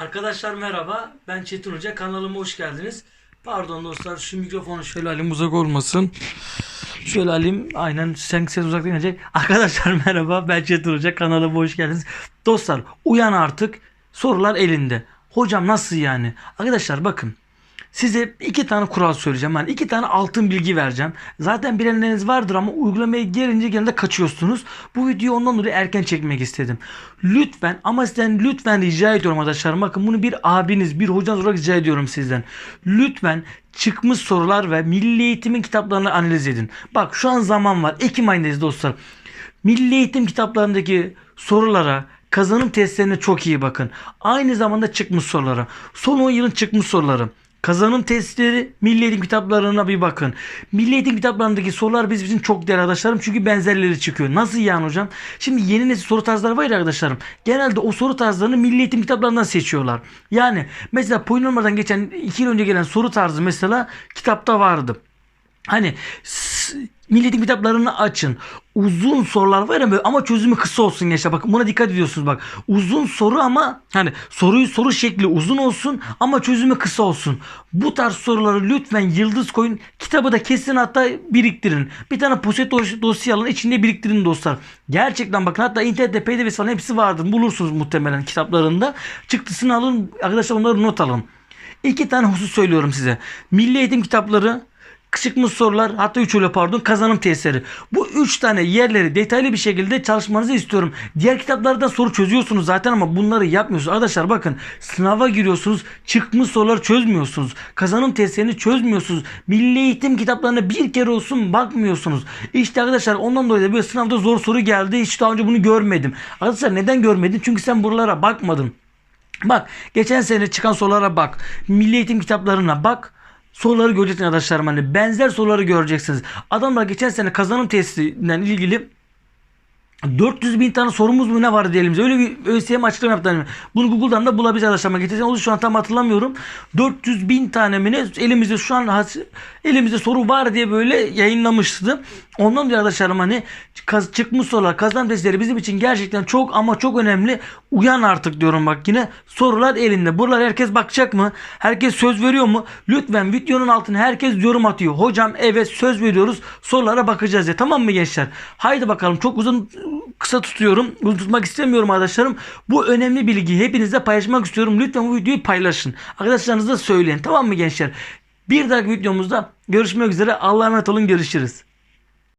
Arkadaşlar merhaba. Ben Çetin Hoca. Kanalıma hoş geldiniz. Pardon dostlar şu mikrofonu şöyle alayım uzak olmasın. Şöyle alayım. Aynen sen ses uzak inecek. Arkadaşlar merhaba. Ben Çetin Hoca. Kanalıma hoş geldiniz. Dostlar uyan artık. Sorular elinde. Hocam nasıl yani? Arkadaşlar bakın. Size iki tane kural söyleyeceğim. Yani iki tane altın bilgi vereceğim. Zaten bilenleriniz vardır ama uygulamaya gelince genelde kaçıyorsunuz. Bu videoyu ondan dolayı erken çekmek istedim. Lütfen ama sizden lütfen rica ediyorum arkadaşlar. Bakın bunu bir abiniz, bir hocanız olarak rica ediyorum sizden. Lütfen çıkmış sorular ve milli eğitimin kitaplarını analiz edin. Bak şu an zaman var. Ekim ayındayız dostlar. Milli eğitim kitaplarındaki sorulara, kazanım testlerine çok iyi bakın. Aynı zamanda çıkmış sorulara. Son 10 yılın çıkmış soruları. Kazanım testleri Milli Eğitim kitaplarına bir bakın. Milli Eğitim kitaplarındaki sorular bizim için çok değerli arkadaşlarım. Çünkü benzerleri çıkıyor. Nasıl yani hocam? Şimdi yeni nesil soru tarzları var ya arkadaşlarım. Genelde o soru tarzlarını Milli Eğitim kitaplarından seçiyorlar. Yani mesela polinomlardan geçen 2 yıl önce gelen soru tarzı mesela kitapta vardı. Hani Eğitim kitaplarını açın. Uzun sorular var böyle ama çözümü kısa olsun gençler. Bakın buna dikkat ediyorsunuz bak. Uzun soru ama hani soruyu soru şekli uzun olsun ama çözümü kısa olsun. Bu tarz soruları lütfen yıldız koyun. Kitabı da kesin hatta biriktirin. Bir tane poşet dos- dosya alın içinde biriktirin dostlar. Gerçekten bakın hatta internette pdf falan hepsi vardır. Bulursunuz muhtemelen kitaplarında. Çıktısını alın arkadaşlar onları not alın. İki tane husus söylüyorum size. Milli eğitim kitapları çıkmış sorular hatta 3 öyle pardon kazanım testleri. Bu 3 tane yerleri detaylı bir şekilde çalışmanızı istiyorum. Diğer kitaplardan soru çözüyorsunuz zaten ama bunları yapmıyorsunuz. Arkadaşlar bakın sınava giriyorsunuz çıkmış soruları çözmüyorsunuz. Kazanım testlerini çözmüyorsunuz. Milli eğitim kitaplarına bir kere olsun bakmıyorsunuz. İşte arkadaşlar ondan dolayı da böyle sınavda zor soru geldi. Hiç daha önce bunu görmedim. Arkadaşlar neden görmedin? Çünkü sen buralara bakmadın. Bak geçen sene çıkan sorulara bak. Milli eğitim kitaplarına bak. Soruları göreceksiniz arkadaşlarım. Hani benzer soruları göreceksiniz. Adamlar geçen sene kazanım testinden ilgili 400 bin tane sorumuz mu ne var diyelim. Öyle bir ÖSYM açıklama yaptı. Bunu Google'dan da bulabiliriz arkadaşlar. Geçen sene oldu şu an tam hatırlamıyorum. 400 bin tane mi ne elimizde şu an elimizde soru var diye böyle yayınlamıştı. Ondan dolayı arkadaşlarım hani çıkmış sorular kazanım testleri bizim için gerçekten çok ama çok önemli. Uyan artık diyorum bak yine sorular elinde. Buralar herkes bakacak mı? Herkes söz veriyor mu? Lütfen videonun altına herkes yorum atıyor. Hocam evet söz veriyoruz. Sorulara bakacağız ya. Tamam mı gençler? Haydi bakalım. Çok uzun kısa tutuyorum. Uzun tutmak istemiyorum arkadaşlarım. Bu önemli bilgiyi hepinizle paylaşmak istiyorum. Lütfen bu videoyu paylaşın. Arkadaşlarınıza söyleyin. Tamam mı gençler? Bir dahaki videomuzda görüşmek üzere. Allah'a emanet olun. Görüşürüz.